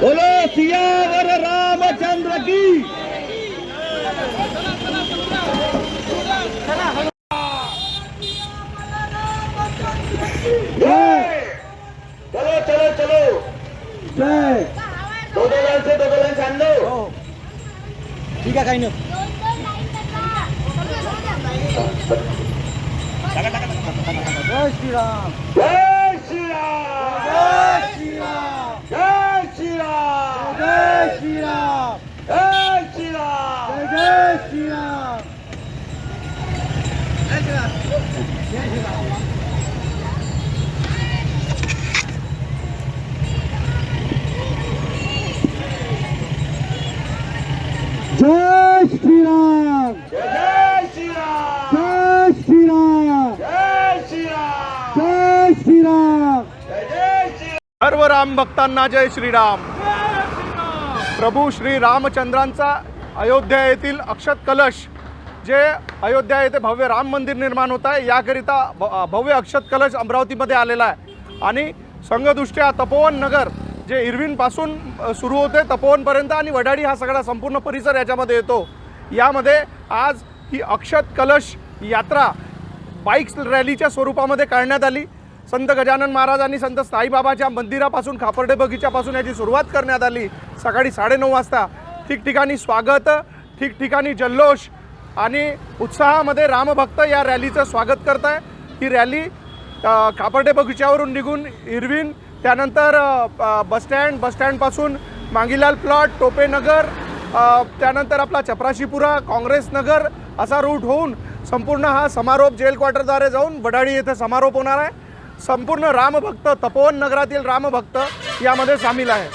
बोलो सियावर रामचंद्र की जय चलो चलो चलो जय దొదలన్స్ దొదలన్స్ అన్ను ఇక కైను జై శ్రీరామ్ జై जय श्रीराम। जय श्री राम जय श्रीराम। जय श्री राम जय श्रीराम। जय जय श्री सर्व राम भक्तांना जय श्रीराम. प्रभू श्री रामचंद्रांचा अयोध्या येथील अक्षत कलश जे अयोध्या येथे भव्य राम मंदिर निर्माण होत आहे याकरिता भ- भव्य अक्षत कलश अमरावतीमध्ये आलेला आहे. आणि संघदृष्ट्या तपोवन नगर जे इरविनपासून सुरू होते तपोवनपर्यंत आणि वडाडी हा सगळा संपूर्ण परिसर याच्यामध्ये येतो. यामध्ये आज ही अक्षत कलश यात्रा बाईक्स रॅलीच्या स्वरूपामध्ये काढण्यात आली. संत गजानन महाराज आणि संत साईबाबाच्या मंदिरापासून खापर्डे बगीच्यापासून याची सुरुवात करण्यात आली. सकाळी साडेनऊ वाजता ठिकठिकाणी स्वागत ठिकठिकाणी जल्लोष आणि उत्साहामध्ये रामभक्त या रॅलीचं स्वागत करत आहे ही रॅली खापर्डे बगीच्यावरून निघून इरविन त्यानंतर बसस्टँड बसस्टँडपासून मांगीलाल प्लॉट टोपेनगर त्यानंतर आपला चपराशीपुरा काँग्रेस नगर असा रूट होऊन संपूर्ण हा समारोप जेल क्वार्टरद्वारे जाऊन वडाळी येथे समारोप होणार आहे. संपूर्ण रामभक्त तपोवन नगरातील रामभक्त यामध्ये सामील आहे.